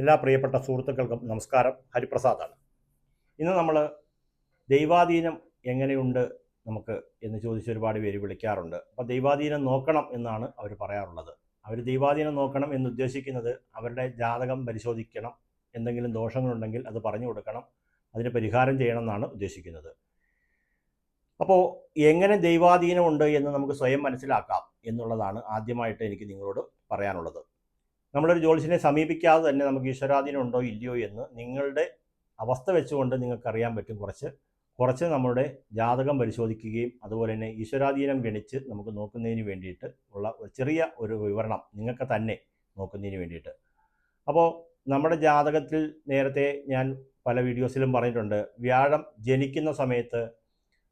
എല്ലാ പ്രിയപ്പെട്ട സുഹൃത്തുക്കൾക്കും നമസ്കാരം. ഹരിപ്രസാദാണ്. ഇന്ന് നമ്മൾ ദൈവാധീനം എങ്ങനെയുണ്ട് നമുക്ക് എന്ന് ചോദിച്ച് ഒരുപാട് പേര് വിളിക്കാറുണ്ട്. അപ്പോൾ ദൈവാധീനം നോക്കണം എന്നാണ് അവർ പറയാറുള്ളത്. അവർ ദൈവാധീനം നോക്കണം എന്ന് ഉദ്ദേശിക്കുന്നത് അവരുടെ ജാതകം പരിശോധിക്കണം എന്തെങ്കിലും ദോഷങ്ങളുണ്ടെങ്കിൽ അത് പറഞ്ഞു കൊടുക്കണം അതിന് പരിഹാരം ചെയ്യണം എന്നാണ് ഉദ്ദേശിക്കുന്നത്. അപ്പോൾ എങ്ങനെ ദൈവാധീനമുണ്ട് എന്ന് നമുക്ക് സ്വയം മനസ്സിലാക്കാം എന്നുള്ളതാണ് ആദ്യമായിട്ട് എനിക്ക് നിങ്ങളോട് പറയാനുള്ളത്. നമ്മളൊരു ജ്യോതിഷനെ സമീപിക്കാതെ തന്നെ നമുക്ക് ഈശ്വരാധീനം ഉണ്ടോ ഇല്ലയോ എന്ന് നിങ്ങളുടെ അവസ്ഥ വെച്ചുകൊണ്ട് നിങ്ങൾക്കറിയാൻ പറ്റും കുറച്ച്. കുറച്ച് നമ്മുടെ ജാതകം പരിശോധിക്കുകയും അതുപോലെ തന്നെ ഈശ്വരാധീനം ഗണിച്ച് നമുക്ക് നോക്കുന്നതിന് വേണ്ടിയിട്ട് ഉള്ള ചെറിയ ഒരു വിവരണം നിങ്ങൾക്ക് തന്നെ നോക്കുന്നതിന് വേണ്ടിയിട്ട്. അപ്പോൾ നമ്മുടെ ജാതകത്തിൽ നേരത്തെ ഞാൻ പല വീഡിയോസിലും പറഞ്ഞിട്ടുണ്ട്. വ്യാഴം ജനിക്കുന്ന സമയത്ത്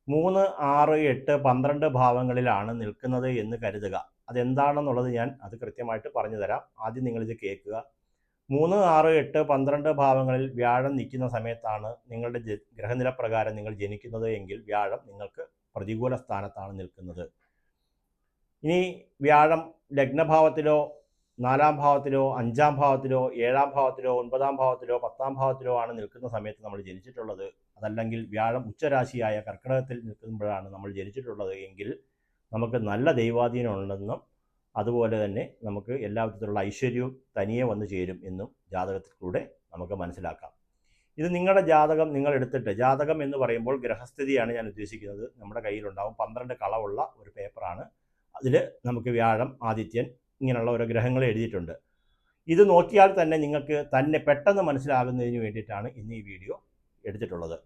മൂന്ന് ആറ് എട്ട് പന്ത്രണ്ട് ഭാവങ്ങളിലാണ് നിൽക്കുന്നത് എന്ന് കരുതുക. അതെന്താണെന്നുള്ളത് ഞാൻ അത് കൃത്യമായിട്ട് പറഞ്ഞു തരാം ആദ്യം നിങ്ങളിത് കേൾക്കുക. മൂന്ന് ആറ് എട്ട് പന്ത്രണ്ട് ഭാവങ്ങളിൽ വ്യാഴം നിൽക്കുന്ന സമയത്താണ് നിങ്ങളുടെ ഗ്രഹനില പ്രകാരം നിങ്ങൾ ജനിക്കുന്നത് എങ്കിൽ വ്യാഴം നിങ്ങൾക്ക് പ്രതികൂല സ്ഥാനത്താണ് നിൽക്കുന്നത്. ഇനി വ്യാഴം ലഗ്നഭാവത്തിലോ നാലാം ഭാവത്തിലോ അഞ്ചാം ഭാവത്തിലോ ഏഴാം ഭാവത്തിലോ ഒൻപതാം ഭാവത്തിലോ പത്താം ഭാവത്തിലോ ആണ് നിൽക്കുന്ന സമയത്ത് നമ്മൾ ജനിച്ചിട്ടുള്ളത്. അതല്ലെങ്കിൽ വ്യാഴം ഉച്ചരാശിയായ കർക്കിടകത്തിൽ നിൽക്കുമ്പോഴാണ് നമ്മൾ ജനിച്ചിട്ടുള്ളത് എങ്കിൽ നമുക്ക് നല്ല ദൈവാധീനം ഉണ്ടെന്നും അതുപോലെ തന്നെ നമുക്ക് എല്ലാ വിധത്തിലുള്ള ഐശ്വര്യവും തനിയെ വന്നു ചേരും എന്നും ജാതകത്തിലൂടെ നമുക്ക് മനസ്സിലാക്കാം. ഇത് നിങ്ങളുടെ ജാതകം നിങ്ങൾ എടുത്തിട്ട് ജാതകം എന്ന് പറയുമ്പോൾ ഗ്രഹസ്ഥിതിയാണ് ഞാൻ ഉദ്ദേശിക്കുന്നത്. നമ്മുടെ കയ്യിലുണ്ടാവും. പന്ത്രണ്ട് കളവുള്ള ഒരു പേപ്പറാണ്. അതിൽ നമുക്ക് വ്യാഴം ആദിത്യൻ ഇങ്ങനെയുള്ള ഓരോ ഗ്രഹങ്ങൾ എഴുതിയിട്ടുണ്ട്. ഇത് നോക്കിയാൽ തന്നെ നിങ്ങൾക്ക് തന്നെ പെട്ടെന്ന് മനസ്സിലാകുന്നതിന് വേണ്ടിയിട്ടാണ് ഇന്ന് ഈ വീഡിയോ എടുത്തിട്ടുള്ളത്.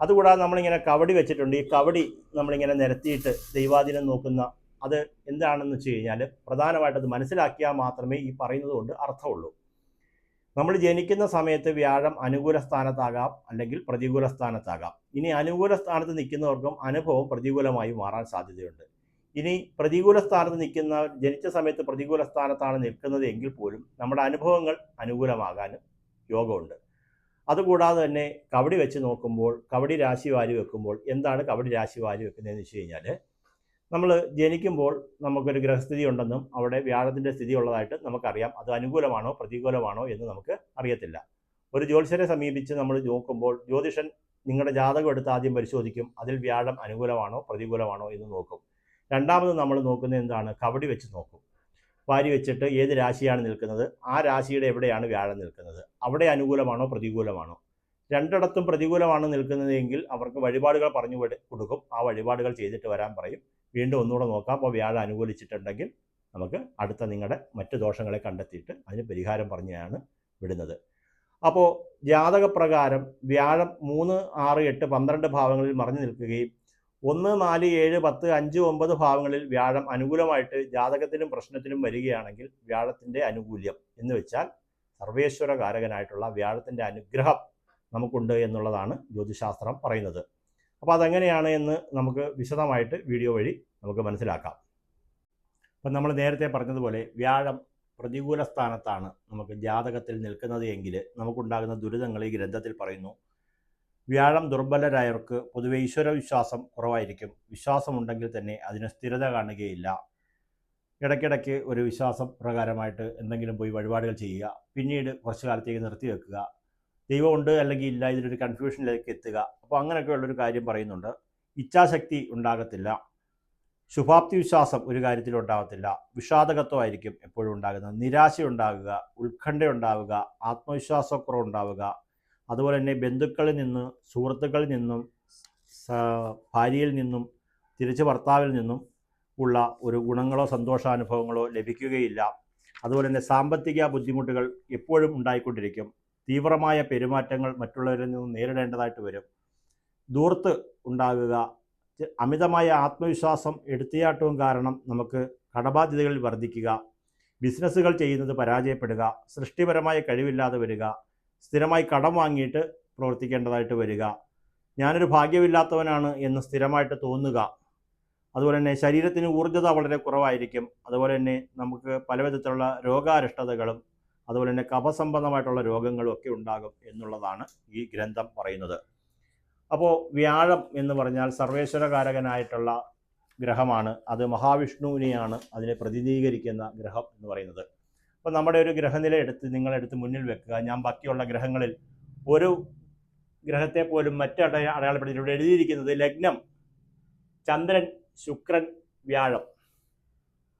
അതുകൂടാതെ നമ്മളിങ്ങനെ കവടി വെച്ചിട്ടുണ്ട്. ഈ കവടി നമ്മളിങ്ങനെ നിരത്തിയിട്ട് ദൈവാധീനം നോക്കുന്ന അത് എന്താണെന്ന് വെച്ച് കഴിഞ്ഞാൽ പ്രധാനമായിട്ട് മനസ്സിലാക്കിയാൽ മാത്രമേ ഈ പറയുന്നത് കൊണ്ട് അർത്ഥമുള്ളൂ. നമ്മൾ ജനിക്കുന്ന സമയത്ത് വ്യാഴം അനുകൂല സ്ഥാനത്താകാം അല്ലെങ്കിൽ പ്രതികൂല സ്ഥാനത്താകാം ഇനി അനുകൂല സ്ഥാനത്ത് നിൽക്കുന്നവർക്കും അനുഭവം പ്രതികൂലമായി മാറാൻ സാധ്യതയുണ്ട്. ഇനി പ്രതികൂല സ്ഥാനത്ത് നിൽക്കുന്ന ജനിച്ച സമയത്ത് പ്രതികൂല സ്ഥാനത്താണ് നിൽക്കുന്നത് എങ്കിൽ പോലും നമ്മുടെ അനുഭവങ്ങൾ അനുകൂലമാകാനും യോഗമുണ്ട്. അതുകൂടാതെ തന്നെ കവടി വെച്ച് നോക്കുമ്പോൾ കവടി രാശി വാരി വെക്കുമ്പോൾ എന്താണ് കവടി രാശി വാരി വെക്കുന്നതെന്ന് വെച്ച് കഴിഞ്ഞാൽ നമ്മൾ ജനിക്കുമ്പോൾ നമുക്കൊരു ഗ്രഹസ്ഥിതി ഉണ്ടെന്നും അവിടെ വ്യാഴത്തിന്റെ സ്ഥിതി ഉള്ളതായിട്ട് നമുക്കറിയാം. അത് അനുകൂലമാണോ പ്രതികൂലമാണോ എന്ന് നമുക്ക് അറിയത്തില്ല. ഒരു ജ്യോതിഷരെ സമീപിച്ച് നമ്മൾ നോക്കുമ്പോൾ ജ്യോതിഷൻ നിങ്ങളുടെ ജാതകം എടുത്ത് ആദ്യം പരിശോധിക്കും. അതിൽ വ്യാഴം അനുകൂലമാണോ പ്രതികൂലമാണോ എന്ന് നോക്കും. രണ്ടാമത് നമ്മൾ നോക്കുന്നത് എന്താണ്? കവടി വെച്ച് നോക്കും. വാരി വെച്ചിട്ട് ഏത് രാശിയാണ് നിൽക്കുന്നത്? ആ രാശിയുടെ എവിടെയാണ് വ്യാഴം നിൽക്കുന്നത്? അവിടെ അനുകൂലമാണോ പ്രതികൂലമാണോ? രണ്ടിടത്തും പ്രതികൂലമാണ് നിൽക്കുന്നതെങ്കിൽ അവർക്ക് വഴിപാടുകൾ പറഞ്ഞു കൊടുക്കും. ആ വഴിപാടുകൾ ചെയ്തിട്ട് വരാൻ പറയും. വീണ്ടും ഒന്നുകൂടെ നോക്കാം. അപ്പോൾ വ്യാഴം അനുകൂലിച്ചിട്ടുണ്ടെങ്കിൽ നമുക്ക് അടുത്ത നിങ്ങളുടെ മറ്റ് ദോഷങ്ങളെ കണ്ടെത്തിയിട്ട് അതിന് പരിഹാരം പറഞ്ഞാണ് വിടുന്നത്. അപ്പോൾ ജാതകപ്രകാരം വ്യാഴം മൂന്ന് ആറ് എട്ട് പന്ത്രണ്ട് ഭാവങ്ങളിൽ മറഞ്ഞു നിൽക്കുകയും ഒന്ന് നാല് ഏഴ് പത്ത് അഞ്ച് ഒമ്പത് ഭാവങ്ങളിൽ വ്യാഴം അനുകൂലമായിട്ട് ജാതകത്തിനും പ്രശ്നത്തിനും വരികയാണെങ്കിൽ വ്യാഴത്തിന്റെ അനുകൂല്യം എന്ന് വെച്ചാൽ സർവേശ്വര കാരകനായിട്ടുള്ള വ്യാഴത്തിന്റെ അനുഗ്രഹം നമുക്കുണ്ട് എന്നുള്ളതാണ് ജ്യോതിശാസ്ത്രം പറയുന്നത്. അപ്പോൾ അതെങ്ങനെയാണ് എന്ന് നമുക്ക് വിശദമായിട്ട് വീഡിയോ വഴി നമുക്ക് മനസ്സിലാക്കാം. അപ്പം നമ്മൾ നേരത്തെ പറഞ്ഞതുപോലെ വ്യാഴം പ്രതികൂല സ്ഥാനത്താണ് നമുക്ക് ജാതകത്തിൽ നിൽക്കുന്നത് എങ്കിൽ നമുക്കുണ്ടാകുന്ന ദുരിതങ്ങൾ ഈ ഗ്രന്ഥത്തിൽ പറയുന്നു. വ്യാഴം ദുർബലരായവർക്ക് പൊതുവെ ഈശ്വര വിശ്വാസം കുറവായിരിക്കും. വിശ്വാസമുണ്ടെങ്കിൽ തന്നെ അതിന് സ്ഥിരത കാണുകയില്ല. ഇടയ്ക്കിടയ്ക്ക് ഒരു വിശ്വാസം പ്രകാരമായിട്ട് എന്തെങ്കിലും പോയി വഴിപാടുകൾ ചെയ്യുക പിന്നീട് കുറച്ച് കാലത്തേക്ക് നിർത്തി വെക്കുക. ദൈവമുണ്ട് അല്ലെങ്കിൽ ഇല്ല ഇതിലൊരു കൺഫ്യൂഷനിലേക്ക് എത്തുക. അപ്പോൾ അങ്ങനെയൊക്കെയുള്ളൊരു കാര്യം പറയുന്നുണ്ട്. ഇച്ഛാശക്തി ഉണ്ടാകത്തില്ല. ശുഭാപ്തി വിശ്വാസം ഒരു കാര്യത്തിലും ഉണ്ടാകത്തില്ല. വിഷാദകത്വമായിരിക്കും എപ്പോഴും ഉണ്ടാകുന്നത്. നിരാശ ഉണ്ടാകുക ഉത്കണ്ഠ ഉണ്ടാവുക ആത്മവിശ്വാസക്കുറവ് ഉണ്ടാവുക അതുപോലെ തന്നെ ബന്ധുക്കളിൽ നിന്ന് സുഹൃത്തുക്കളിൽ നിന്നും ഭാര്യയിൽ നിന്നും തിരിച്ച് ഭർത്താവിൽ നിന്നും ഉള്ള ഒരു ഗുണങ്ങളോ സന്തോഷാനുഭവങ്ങളോ ലഭിക്കുകയില്ല. അതുപോലെ തന്നെ സാമ്പത്തിക ബുദ്ധിമുട്ടുകൾ എപ്പോഴും ഉണ്ടായിക്കൊണ്ടിരിക്കും. തീവ്രമായ പെരുമാറ്റങ്ങൾ മറ്റുള്ളവരിൽ നിന്ന് നേരിടേണ്ടതായിട്ട് വരും. ദൂർത്ത് ഉണ്ടാകുക അമിതമായ ആത്മവിശ്വാസം എടുത്തിയാട്ടവും കാരണം നമുക്ക് കടബാധ്യതകൾ വർദ്ധിക്കുക ബിസിനസ്സുകൾ ചെയ്യുന്നത് പരാജയപ്പെടുക സൃഷ്ടിപരമായ കഴിവില്ലാതെ വരിക സ്ഥിരമായി കടം വാങ്ങിയിട്ട് പ്രവർത്തിക്കേണ്ടതായിട്ട് വരിക. ഞാനൊരു ഭാഗ്യമില്ലാത്തവനാണ് എന്ന് സ്ഥിരമായിട്ട് തോന്നുക. അതുപോലെ തന്നെ ശരീരത്തിന് ഊർജത വളരെ കുറവായിരിക്കും. അതുപോലെ തന്നെ നമുക്ക് പലവിധത്തിലുള്ള രോഗാരിഷ്ടതകളും അതുപോലെ തന്നെ കഫസംബന്ധമായിട്ടുള്ള രോഗങ്ങളും ഒക്കെ ഉണ്ടാകും എന്നുള്ളതാണ് ഈ ഗ്രന്ഥം പറയുന്നത്. അപ്പോൾ വ്യാഴം എന്ന് പറഞ്ഞാൽ സർവേശ്വരകാരകനായിട്ടുള്ള ഗ്രഹമാണ്. അത് മഹാവിഷ്ണുവിനെയാണ് അതിനെ പ്രതിനിധീകരിക്കുന്ന ഗ്രഹം എന്ന് പറയുന്നത്. അപ്പോൾ നമ്മുടെ ഒരു ഗ്രഹനില എടുത്ത് നിങ്ങളെടുത്ത് മുന്നിൽ വെക്കുക. ഞാൻ ബാക്കിയുള്ള ഗ്രഹങ്ങളിൽ ഒരു ഗ്രഹത്തെ പോലും മറ്റട അടയ അടയാളപ്പെടുത്തി ഇവിടെ എഴുതിയിരിക്കുന്നത് ലഗ്നം ചന്ദ്രൻ ശുക്രൻ വ്യാഴം.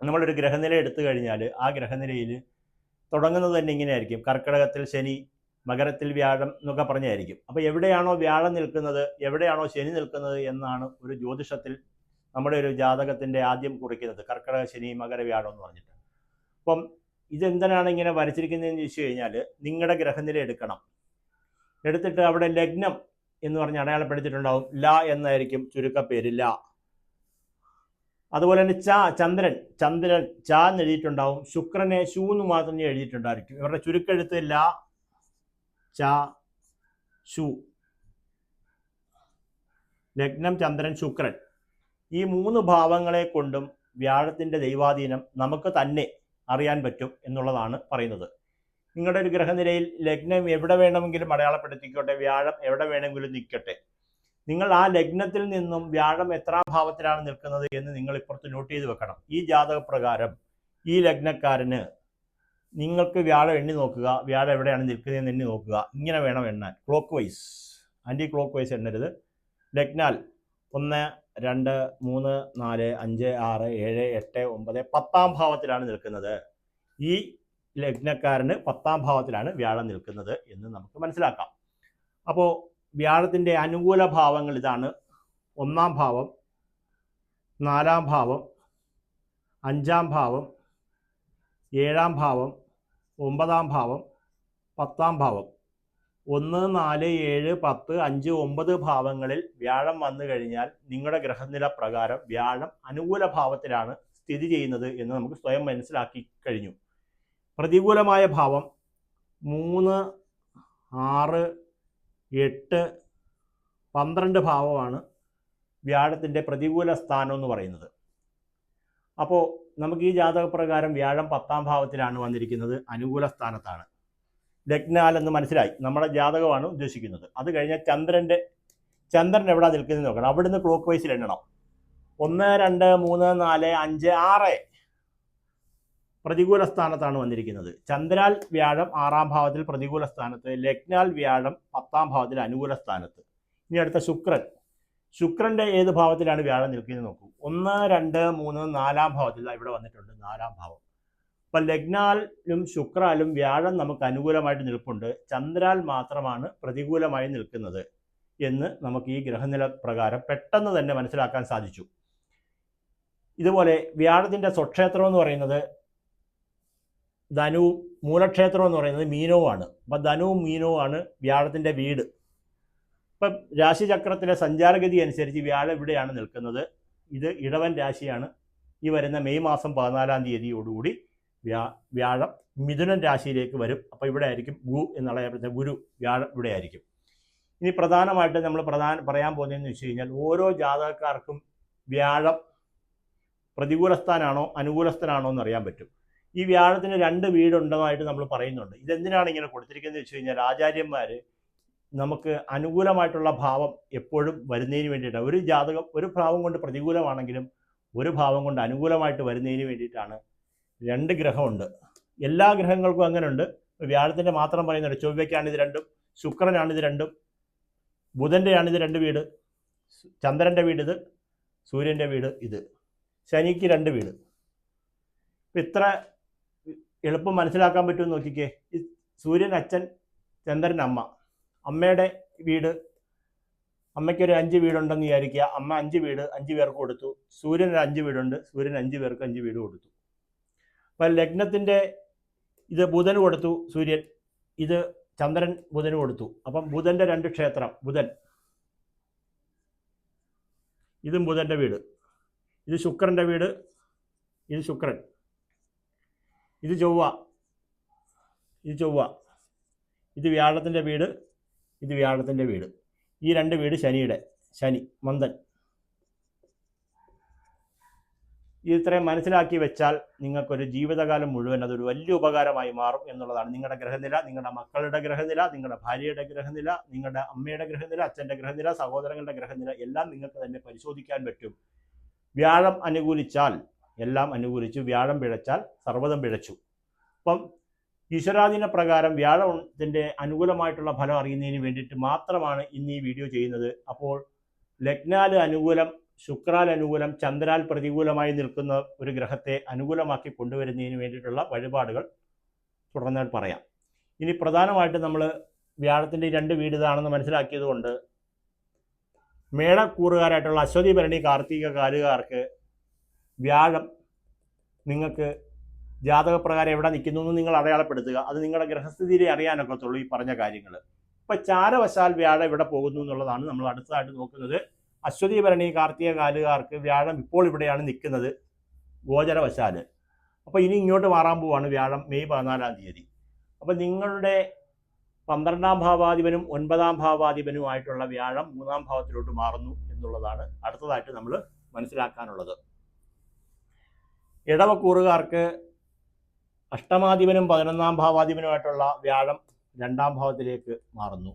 നമ്മളൊരു ഗ്രഹനില എടുത്തു കഴിഞ്ഞാൽ ആ ഗ്രഹനിലയിൽ തുടങ്ങുന്നത് തന്നെ ഇങ്ങനെയായിരിക്കും. കർക്കിടകത്തിൽ ശനി മകരത്തിൽ വ്യാഴം എന്നൊക്കെ പറഞ്ഞായിരിക്കും. അപ്പോൾ എവിടെയാണോ വ്യാഴം നിൽക്കുന്നത് എവിടെയാണോ ശനി നിൽക്കുന്നത് എന്നാണ് ഒരു ജ്യോതിഷത്തിൽ നമ്മുടെ ഒരു ജാതകത്തിന്റെ ആദ്യം കുറിക്കുന്നത്. കർക്കിടക ശനി മകര വ്യാഴം എന്ന് പറഞ്ഞിട്ട്. അപ്പം ഇതെന്തിനാണ് ഇങ്ങനെ വരച്ചിരിക്കുന്നതെന്ന് ചോദിച്ചു കഴിഞ്ഞാൽ നിങ്ങളുടെ ഗ്രഹനില എടുക്കണം. എടുത്തിട്ട് അവിടെ ലഗ്നം എന്ന് പറഞ്ഞ് അടയാളപ്പെടുത്തിയിട്ടുണ്ടാവും. ല എന്നായിരിക്കും ചുരുക്കപ്പേര് ല. അതുപോലെ തന്നെ ച ചന്ദ്രൻ. ചന്ദ്രൻ ച എന്ന് എഴുതിയിട്ടുണ്ടാവും. ശുക്രനെ ശൂ എന്ന് മാത്രം എഴുതിയിട്ടുണ്ടായിരിക്കും. ഇവരുടെ ചുരുക്കെഴുത്ത് ല ച ശു. ലഗ്നം ചന്ദ്രൻ ശുക്രൻ. ഈ മൂന്ന് ഭാവങ്ങളെ കൊണ്ടും വ്യാഴത്തിന്റെ ദൈവാധീനം നമുക്ക് തന്നെ അറിയാൻ പറ്റും എന്നുള്ളതാണ് പറയുന്നത്. നിങ്ങളുടെ ഒരു ഗ്രഹനിലയിൽ ലഗ്നം എവിടെ വേണമെങ്കിലും അടയാളപ്പെടുത്തിക്കോട്ടെ വ്യാഴം എവിടെ വേണമെങ്കിലും നിൽക്കട്ടെ. നിങ്ങൾ ആ ലഗ്നത്തിൽ നിന്നും വ്യാഴം എത്ര ഭാവത്തിലാണ് നിൽക്കുന്നത് എന്ന് നിങ്ങൾ ഇപ്പുറത്ത് നോട്ട് ചെയ്ത് വെക്കണം. ഈ ജാതക പ്രകാരം ഈ ലഗ്നക്കാരന് നിങ്ങൾക്ക് വ്യാഴം എണ്ണി നോക്കുക വ്യാഴം എവിടെയാണ് നിൽക്കുന്നതെന്ന് എണ്ണി നോക്കുക. ഇങ്ങനെ വേണം എണ്ണാൻ. Clockwise anticlockwise എണ്ണരുത്. ലഗ്നാൽ ഒന്ന് രണ്ട് മൂന്ന് നാല് അഞ്ച് ആറ് ഏഴ് എട്ട് ഒമ്പത് പത്താം ഭാവത്തിലാണ് നിൽക്കുന്നത്. ഈ ലഗ്നക്കാരന് പത്താം ഭാവത്തിലാണ് വ്യാഴം നിൽക്കുന്നത് എന്ന് നമുക്ക് മനസ്സിലാക്കാം. അപ്പോൾ വ്യാഴത്തിന്റെ അനുകൂല ഭാവങ്ങൾ ഇതാണ്. ഒന്നാം ഭാവം നാലാം ഭാവം അഞ്ചാം ഭാവം ഏഴാം ഭാവം ഒമ്പതാം ഭാവം പത്താം ഭാവം. ഒന്ന് നാല് ഏഴ് പത്ത് അഞ്ച് ഒമ്പത് ഭാവങ്ങളിൽ വ്യാഴം വന്നു കഴിഞ്ഞാൽ നിങ്ങളുടെ ഗ്രഹനില പ്രകാരം വ്യാഴം അനുകൂല ഭാവത്തിലാണ് സ്ഥിതി ചെയ്യുന്നത് എന്ന് നമുക്ക് സ്വയം മനസ്സിലാക്കി കഴിഞ്ഞു. പ്രതികൂലമായ ഭാവം മൂന്ന് ആറ് എട്ട് പന്ത്രണ്ട് ഭാവമാണ് വ്യാഴത്തിന്റെ പ്രതികൂല സ്ഥാനം എന്ന് പറയുന്നത്. അപ്പോൾ നമുക്ക് ഈ ജാതക പ്രകാരം വ്യാഴം പത്താം ഭാവത്തിലാണ് വന്നിരിക്കുന്നത്. അനുകൂല സ്ഥാനത്താണ്. ലഗ്നാൽ എന്ന് മനസ്സിലായി. നമ്മുടെ ജാതകമാണ് ഉദ്ദേശിക്കുന്നത്. അത് കഴിഞ്ഞാൽ ചന്ദ്രന്റെ ചന്ദ്രൻ എവിടെ നിൽക്കുന്നത് നോക്കണം. അവിടുന്ന് ക്ലോക്ക് വൈസിൽ എണ്ണണം. ഒന്ന് രണ്ട് മൂന്ന് നാല് അഞ്ച് ആറ് പ്രതികൂല സ്ഥാനത്താണ് വന്നിരിക്കുന്നത്. ചന്ദ്രാൽ വ്യാഴം ആറാം ഭാവത്തിൽ പ്രതികൂല സ്ഥാനത്ത് ലഗ്നാൽ വ്യാഴം പത്താം ഭാവത്തിൽ അനുകൂല സ്ഥാനത്ത്. ഇനി അടുത്ത ശുക്രൻ. ശുക്രന്റെ ഏത് ഭാവത്തിലാണ് വ്യാഴം നിൽക്കുന്നത് നോക്കൂ. ഒന്ന് രണ്ട് മൂന്ന് നാലാം ഭാവത്തിൽ ഇവിടെ വന്നിട്ടുണ്ട് നാലാം ഭാവം. അപ്പൊ ലഗ്നാലും ശുക്രാലും വ്യാഴം നമുക്ക് അനുകൂലമായിട്ട് നിൽപ്പുണ്ട്. ചന്ദ്രാൽ മാത്രമാണ് പ്രതികൂലമായി നിൽക്കുന്നത് എന്ന് നമുക്ക് ഈ ഗ്രഹനില പ്രകാരം പെട്ടെന്ന് തന്നെ മനസ്സിലാക്കാൻ സാധിച്ചു. ഇതുപോലെ വ്യാഴത്തിന്റെ സ്വക്ഷേത്രം എന്ന് പറയുന്നത് ധനു മൂലക്ഷേത്രം എന്ന് പറയുന്നത് മീനവുമാണ് അപ്പം ധനുവും മീനവുമാണ് വ്യാഴത്തിന്റെ വീട്. ഇപ്പം രാശിചക്രത്തിലെ സഞ്ചാരഗതി അനുസരിച്ച് വ്യാഴം ഇവിടെയാണ് നിൽക്കുന്നത്. ഇത് ഇടവൻ രാശിയാണ്. ഈ വരുന്ന മെയ് മാസം പതിനാലാം തീയതിയോടുകൂടി വ്യാ വ്യാഴം മിഥുനൻ രാശിയിലേക്ക് വരും. അപ്പോൾ ഇവിടെ ആയിരിക്കും ഗു എന്നുള്ള ഗുരു വ്യാഴം ഇവിടെ ആയിരിക്കും ഇനി പ്രധാനമായിട്ട് നമ്മൾ പ്രധാന പറയാൻ പോകുന്നതെന്ന് വെച്ച് കഴിഞ്ഞാൽ ഓരോ ജാതകക്കാർക്കും വ്യാഴം പ്രതികൂലസ്ഥാനാണോ അനുകൂലസ്ഥാനാണോ എന്ന് അറിയാൻ പറ്റും. ഈ വ്യാഴത്തിന് രണ്ട് വീടുണ്ടെന്നായിട്ട് നമ്മൾ പറയുന്നുണ്ട്. ഇതെന്തിനാണ് ഇങ്ങനെ കൊടുത്തിരിക്കുന്നത് വെച്ച് കഴിഞ്ഞാൽ ആചാര്യന്മാർ നമുക്ക് അനുകൂലമായിട്ടുള്ള ഭാവം എപ്പോഴും വരുന്നതിന് വേണ്ടിയിട്ടാണ്. ഒരു ജാതകം ഒരു ഭാവം കൊണ്ട് പ്രതികൂലമാണെങ്കിലും ഒരു ഭാവം കൊണ്ട് അനുകൂലമായിട്ട് വരുന്നതിന് വേണ്ടിയിട്ടാണ് രണ്ട് ഗ്രഹമുണ്ട്. എല്ലാ ഗ്രഹങ്ങൾക്കും അങ്ങനെ ഉണ്ട് വ്യാഴത്തിന്റെ മാത്രം പറയുന്നുണ്ട്. ചൊവ്വയ്ക്കാണ് ഇത് രണ്ടും ശുക്രനാണ് ഇത് രണ്ടും ബുധന്റെയാണ് ഇത് രണ്ട് വീട് ചന്ദ്രന്റെ വീട് ഇത് സൂര്യന്റെ വീട് ഇത്. ശനിക്ക് രണ്ട് വീട്. ഇത്ര എളുപ്പം മനസ്സിലാക്കാൻ പറ്റുമെന്ന് നോക്കിക്കേ. സൂര്യൻ അച്ഛൻ ചന്ദ്രൻ അമ്മ. അമ്മയുടെ വീട് അമ്മയ്ക്കൊരു അഞ്ച് വീടുണ്ടെന്ന് വിചാരിക്കുക. അമ്മ അഞ്ച് വീട് അഞ്ച് പേർക്ക് കൊടുത്തു. സൂര്യൻ ഒരു അഞ്ച് വീടുണ്ട്. സൂര്യൻ അഞ്ച് പേർക്ക് അഞ്ച് വീട് കൊടുത്തു. അപ്പം ലഗ്നത്തിന്റെ ഇത് ബുധന് കൊടുത്തു സൂര്യൻ. ഇത് ചന്ദ്രൻ ബുധന് കൊടുത്തു. അപ്പം ബുധന്റെ രണ്ട് ക്ഷേത്രം ബുധൻ. ഇതും ബുധന്റെ വീട്. ഇത് ശുക്രന്റെ വീട് ഇത് ശുക്രൻ. ഇത് ചൊവ്വ. ഇത് ചൊവ്വ. ഇത് വ്യാഴത്തിന്റെ വീട് ഇത് വ്യാഴത്തിന്റെ വീട്. ഈ രണ്ട് വീട് ശനിയുടെ ശനി മന്ദൻ ഇത് ഇത്രയും മനസ്സിലാക്കി വെച്ചാൽ നിങ്ങൾക്കൊരു ജീവിതകാലം മുഴുവൻ അതൊരു വലിയ ഉപകാരമായി മാറും എന്നുള്ളതാണ്. നിങ്ങളുടെ ഗ്രഹനില നിങ്ങളുടെ മക്കളുടെ ഗ്രഹനില നിങ്ങളുടെ ഭാര്യയുടെ ഗ്രഹനില നിങ്ങളുടെ അമ്മയുടെ ഗ്രഹനില അച്ഛന്റെ ഗ്രഹനില സഹോദരങ്ങളുടെ ഗ്രഹനില എല്ലാം നിങ്ങൾക്ക് തന്നെ പരിശോധിക്കാൻ പറ്റും. വ്യാഴം അനുകൂലിച്ചാൽ എല്ലാം അനുകൂലിച്ചു വ്യാഴം പിഴച്ചാൽ സർവതം പിഴച്ചു. അപ്പം ഈശ്വരാധീന പ്രകാരം വ്യാഴത്തിന്റെ അനുകൂലമായിട്ടുള്ള ഫലം അറിയുന്നതിന് വേണ്ടിയിട്ട് മാത്രമാണ് ഇന്ന് ഈ വീഡിയോ ചെയ്യുന്നത്. അപ്പോൾ ലഗ്നാൽ അനുകൂലം ശുക്രാൽ അനുകൂലം ചന്ദ്രാൽ പ്രതികൂലമായി നിൽക്കുന്ന ഒരു ഗ്രഹത്തെ അനുകൂലമാക്കി കൊണ്ടുവരുന്നതിന് വേണ്ടിയിട്ടുള്ള വഴിപാടുകൾ തുടർന്ന് പറയാം. ഇനി പ്രധാനമായിട്ട് നമ്മൾ വ്യാഴത്തിന്റെ രണ്ട് വീട് ഇതാണെന്ന് മനസ്സിലാക്കിയത് കൊണ്ട് മേടക്കൂറുകാരായിട്ടുള്ള അശ്വതി ഭരണി കാർത്തിക കാലുകാർക്ക് വ്യാഴം നിങ്ങൾക്ക് ജാതകപ്രകാരം എവിടെ നിൽക്കുന്നു എന്ന് നിങ്ങൾ അടയാളപ്പെടുത്തുക. അത് നിങ്ങളുടെ ഗ്രഹസ്ഥിതിയിലെ അറിയാനൊക്കത്തുള്ളൂ ഈ പറഞ്ഞ കാര്യങ്ങൾ. ഇപ്പം ചാരവശാൽ വ്യാഴം ഇവിടെ പോകുന്നു എന്നുള്ളതാണ് നമ്മൾ അടുത്തതായിട്ട് നോക്കുന്നത്. അശ്വതി ഭരണി കാർത്തിക കാലുകാർക്ക് വ്യാഴം ഇപ്പോൾ ഇവിടെയാണ് നിൽക്കുന്നത്. ഗോചരവശാൽ അപ്പോൾ ഇനി ഇങ്ങോട്ട് മാറാൻ പോവാണ് വ്യാഴം മെയ് പതിനാലാം തീയതി. അപ്പോൾ നിങ്ങളുടെ പന്ത്രണ്ടാം ഭാവാധിപനും ഒൻപതാം ഭാവാധിപനുമായിട്ടുള്ള വ്യാഴം മൂന്നാം ഭാവത്തിലോട്ട് മാറുന്നു എന്നുള്ളതാണ് അടുത്തതായിട്ട് നമ്മൾ മനസ്സിലാക്കാനുള്ളത്. ഇടവക്കൂറുകാർക്ക് അഷ്ടമാധിപനും പതിനൊന്നാം ഭാവാധിപനുമായിട്ടുള്ള വ്യാഴം രണ്ടാം ഭാവത്തിലേക്ക് മാറുന്നു.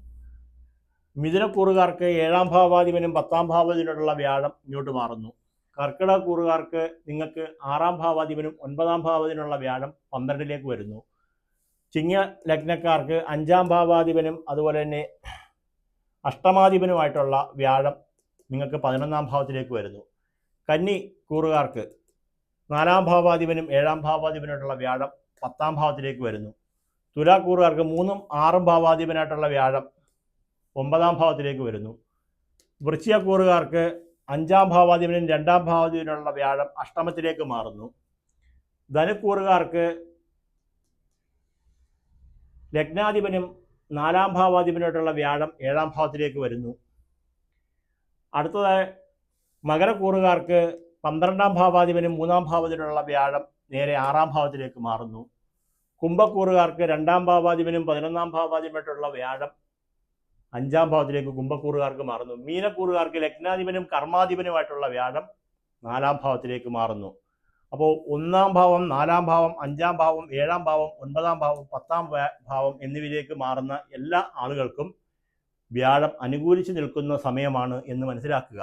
മിഥുനക്കൂറുകാർക്ക് ഏഴാം ഭാവാധിപനും പത്താം ഭാവാധിപനുള്ള വ്യാഴം ഇങ്ങോട്ട് മാറുന്നു. കർക്കിടക കൂറുകാർക്ക് നിങ്ങൾക്ക് ആറാം ഭാവാധിപനും ഒൻപതാം ഭാവാധിപനുള്ള വ്യാഴം പന്ത്രണ്ടിലേക്ക് വരുന്നു. ചിങ്ങ ലഗ്നക്കാർക്ക് അഞ്ചാം ഭാവാധിപനും അതുപോലെ തന്നെ അഷ്ടമാധിപനുമായിട്ടുള്ള വ്യാഴം നിങ്ങൾക്ക് പതിനൊന്നാം ഭാവത്തിലേക്ക് വരുന്നു. കന്നി കൂറുകാർക്ക് നാലാം ഭാവാധിപനും ഏഴാം ഭാവാധിപനായിട്ടുള്ള വ്യാഴം പത്താം ഭാവത്തിലേക്ക് വരുന്നു. തുലാക്കൂറുകാർക്ക് മൂന്നും ആറും ഭാവാധിപനായിട്ടുള്ള വ്യാഴം ഒമ്പതാം ഭാവത്തിലേക്ക് വരുന്നു. വൃശ്ചികക്കൂറുകാർക്ക് അഞ്ചാം ഭാവാധിപനും രണ്ടാം ഭാവാധിപനുള്ള വ്യാഴം അഷ്ടമത്തിലേക്ക് മാറുന്നു. ധനുക്കൂറുകാർക്ക് ലഗ്നാധിപനും നാലാം ഭാവാധിപനായിട്ടുള്ള വ്യാഴം ഏഴാം ഭാവത്തിലേക്ക് വരുന്നു. അടുത്തതായി മകരക്കൂറുകാർക്ക് പന്ത്രണ്ടാം ഭാവാധിപനും മൂന്നാം ഭാവത്തിലുള്ള വ്യാഴം നേരെ ആറാം ഭാവത്തിലേക്ക് മാറുന്നു. കുംഭക്കൂറുകാർക്ക് രണ്ടാം ഭാവാധിപനും പതിനൊന്നാം ഭാവാധിപനായിട്ടുള്ള വ്യാഴം അഞ്ചാം ഭാവത്തിലേക്ക് കുംഭക്കൂറുകാർക്ക് മാറുന്നു. മീനക്കൂറുകാർക്ക് ലഗ്നാധിപനും കർമാധിപനുമായിട്ടുള്ള വ്യാഴം നാലാം ഭാവത്തിലേക്ക് മാറുന്നു. അപ്പോൾ ഒന്നാം ഭാവം നാലാം ഭാവം അഞ്ചാം ഭാവം ഏഴാം ഭാവം ഒൻപതാം ഭാവം പത്താം ഭാവം എന്നിവയിലേക്ക് മാറുന്ന എല്ലാ ആളുകൾക്കും വ്യാഴം അനുകൂലിച്ച് നിൽക്കുന്ന സമയമാണ് എന്ന് മനസ്സിലാക്കുക.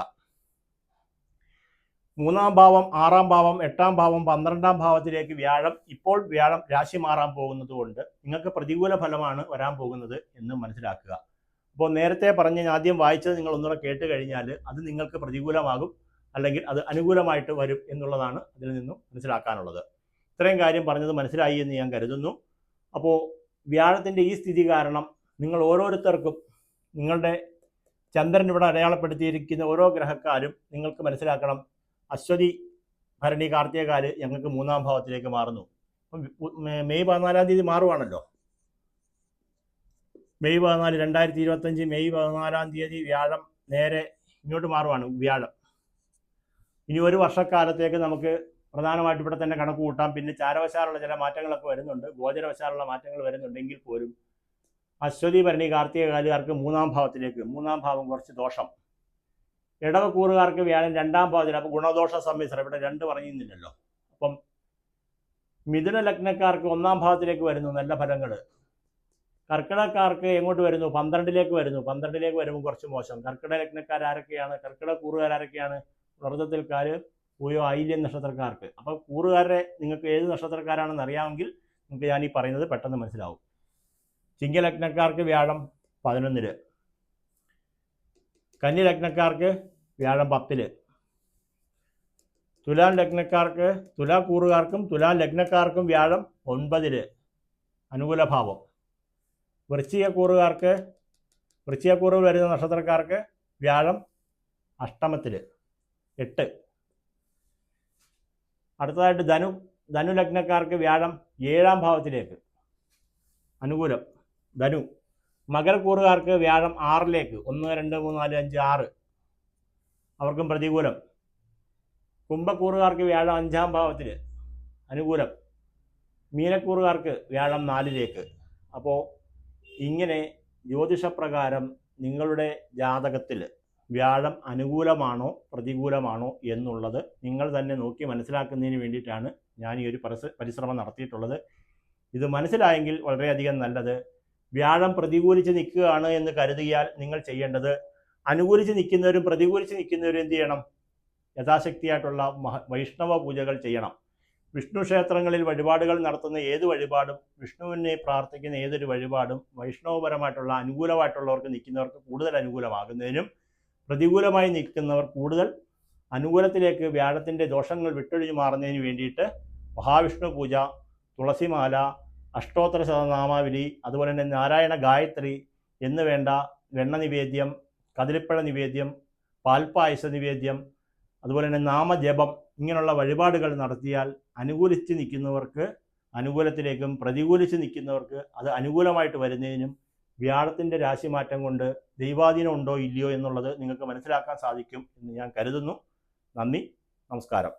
മൂന്നാം ഭാവം ആറാം ഭാവം എട്ടാം ഭാവം പന്ത്രണ്ടാം ഭാവത്തിലേക്ക് വ്യാഴം ഇപ്പോൾ വ്യാഴം രാശി മാറാൻ പോകുന്നത് കൊണ്ട് നിങ്ങൾക്ക് പ്രതികൂല ഫലമാണ് വരാൻ പോകുന്നത് എന്ന് മനസ്സിലാക്കുക. അപ്പോൾ നേരത്തെ പറഞ്ഞ് ഞാൻ ആദ്യം വായിച്ചത് നിങ്ങൾ ഒന്നുകൂടെ കേട്ട് കഴിഞ്ഞാൽ അത് നിങ്ങൾക്ക് പ്രതികൂലമാകും അല്ലെങ്കിൽ അത് അനുകൂലമായിട്ട് വരും എന്നുള്ളതാണ് അതിൽ നിന്നും മനസ്സിലാക്കാനുള്ളത്. ഇത്രയും കാര്യം പറഞ്ഞത് മനസ്സിലായി എന്ന് ഞാൻ കരുതുന്നു. അപ്പോൾ വ്യാഴത്തിന്റെ ഈ സ്ഥിതി കാരണം നിങ്ങൾ ഓരോരുത്തർക്കും നിങ്ങളുടെ ചന്ദ്രൻ ഇവിടെ അടയാളപ്പെടുത്തിയിരിക്കുന്ന ഓരോ ഗ്രഹക്കാരും നിങ്ങൾക്ക് മനസ്സിലാക്കണം അശ്വതി ഭരണി കാർത്തികകാൽ ഞങ്ങൾക്ക് മൂന്നാം ഭാവത്തിലേക്ക് മാറുന്നു. മെയ് പതിനാലാം തീയതി മാറുവാണല്ലോ. മെയ് പതിനാല് രണ്ടായിരത്തി ഇരുപത്തഞ്ച് മെയ് പതിനാലാം തീയതി വ്യാഴം നേരെ ഇങ്ങോട്ട് മാറുവാണ് വ്യാഴം. ഇനി ഒരു വർഷക്കാലത്തേക്ക് നമുക്ക് പ്രധാനമായിട്ട് ഇവിടെ തന്നെ കണക്ക് കൂട്ടാം. പിന്നെ ചാരവശാലുള്ള ചില മാറ്റങ്ങളൊക്കെ വരുന്നുണ്ട്. ഗോചരവശാലുള്ള മാറ്റങ്ങൾ വരുന്നുണ്ടെങ്കിൽ പോലും അശ്വതി ഭരണി കാർത്തികകാലുകാർക്ക് മൂന്നാം ഭാവത്തിലേക്ക് മൂന്നാം ഭാവം കുറച്ച് ദോഷം. ഇടവക്കൂറുകാർക്ക് വ്യാഴം രണ്ടാം ഭാവത്തിൽ അപ്പോൾ ഗുണദോഷ സമ്മിശ്രം ഇവിടെ രണ്ട് പറഞ്ഞിരുന്നില്ലല്ലോ. അപ്പം മിഥുന ലഗ്നക്കാർക്ക് ഒന്നാം ഭാവത്തിലേക്ക് വരുന്നു. നല്ല ഫലങ്ങൾ കർക്കിടക്കാർക്ക് എങ്ങോട്ട് വരുന്നു? പന്ത്രണ്ടിലേക്ക് വരുന്നു. പന്ത്രണ്ടിലേക്ക് വരുമ്പോൾ കുറച്ച് മോശം. കർക്കിടക ലഗ്നക്കാർ ആരൊക്കെയാണ്? കർക്കിടക കൂറുകാർ ആരൊക്കെയാണ്? വ്രതത്തിൽക്കാർ പൂയോ? ഐല്യൻ നക്ഷത്രക്കാർക്ക്. അപ്പോൾ കൂറുകാരെ നിങ്ങൾക്ക് ഏത് നക്ഷത്രക്കാരാണെന്ന് അറിയാമെങ്കിൽ നിങ്ങൾക്ക് ഞാൻ ഈ പറയുന്നത് പെട്ടെന്ന് മനസ്സിലാവും. ചിങ്ങലഗ്നക്കാർക്ക് വ്യാഴം പതിനൊന്നിൽ. കന്നി ലഗ്നക്കാർക്ക് വ്യാഴം പത്തിൽ. തുലാം ലഗ്നക്കാർക്ക് തുലാ കൂറുകാർക്കും തുലാം ലഗ്നക്കാർക്കും വ്യാഴം ഒൻപതിൽ. അനുകൂല ഭാവം വൃശ്ചിക കൂറുകാർക്ക് വൃശ്ചിക കൂറുകൾ വരുന്ന നക്ഷത്രക്കാർക്ക് വ്യാഴം അഷ്ടമത്തിൽ. എട്ട്. അടുത്തതായിട്ട് ധനു ധനു ലഗ്നക്കാർക്ക് വ്യാഴം ഏഴാം ഭാവത്തിലേക്ക്. അനുകൂലം. ധനു. മകരക്കൂറുകാർക്ക് വ്യാഴം ആറിലേക്ക്. ഒന്ന് രണ്ട് മൂന്ന് നാല് അഞ്ച് ആറ്. അവർക്കും പ്രതികൂലം. കുംഭക്കൂറുകാർക്ക് വ്യാഴം അഞ്ചാം ഭാവത്തിൽ. അനുകൂലം. മീനക്കൂറുകാർക്ക് വ്യാഴം നാലിലേക്ക്. അപ്പോൾ ഇങ്ങനെ ജ്യോതിഷപ്രകാരം നിങ്ങളുടെ ജാതകത്തിൽ വ്യാഴം അനുകൂലമാണോ പ്രതികൂലമാണോ എന്നുള്ളത് നിങ്ങൾ തന്നെ നോക്കി മനസ്സിലാക്കുന്നതിന് വേണ്ടിയിട്ടാണ് ഞാൻ ഈ ഒരു പരിശ്രമം നടത്തിയിട്ടുള്ളത്. ഇത് മനസ്സിലായെങ്കിൽ വളരെയധികം നല്ലത്. വ്യാഴം പ്രതികൂലിച്ച് നിൽക്കുകയാണ് എന്ന് കരുതിയാൽ നിങ്ങൾ ചെയ്യേണ്ടത് അനുകൂലിച്ച് നിൽക്കുന്നവരും പ്രതികൂലിച്ച് നിൽക്കുന്നവരും എന്ത് ചെയ്യണം? യഥാശക്തിയായിട്ടുള്ള മഹ വൈഷ്ണവ പൂജകൾ ചെയ്യണം. വിഷ്ണു ക്ഷേത്രങ്ങളിൽ വഴിപാടുകൾ നടത്തുന്ന ഏത് വഴിപാടും വിഷ്ണുവിനെ പ്രാർത്ഥിക്കുന്ന ഏതൊരു വഴിപാടും വൈഷ്ണവപരമായിട്ടുള്ള അനുകൂലമായിട്ടുള്ളവർക്ക് നിൽക്കുന്നവർക്ക് കൂടുതൽ അനുകൂലമാകുന്നതിനും പ്രതികൂലമായി നിൽക്കുന്നവർ കൂടുതൽ അനുകൂലത്തിലേക്ക് വ്യാഴത്തിന്റെ ദോഷങ്ങൾ വിട്ടൊഴിഞ്ഞു മാറുന്നതിന് വേണ്ടിയിട്ട് മഹാവിഷ്ണു പൂജ തുളസിമാല അഷ്ടോത്തര ശതനാമാവലി അതുപോലെ തന്നെ നാരായണ ഗായത്രി എന്ന് വേണ്ട വെണ്ണ നിവേദ്യം കതിരിപ്പഴ നിവേദ്യം പാൽപ്പായസ നിവേദ്യം അതുപോലെ തന്നെ നാമജപം ഇങ്ങനെയുള്ള വഴിപാടുകൾ നടത്തിയാൽ അനുകൂലിച്ച് നിൽക്കുന്നവർക്ക് അനുകൂലത്തിലേക്കും പ്രതികൂലിച്ച് നിൽക്കുന്നവർക്ക് അത് അനുകൂലമായിട്ട് വരുന്നതിനും വ്യാഴത്തിന്റെ രാശിമാറ്റം കൊണ്ട് ദൈവാധീനം ഉണ്ടോ ഇല്ലയോ എന്നുള്ളത് നിങ്ങൾക്ക് മനസ്സിലാക്കാൻ സാധിക്കും എന്ന് ഞാൻ കരുതുന്നു. നന്ദി. നമസ്കാരം.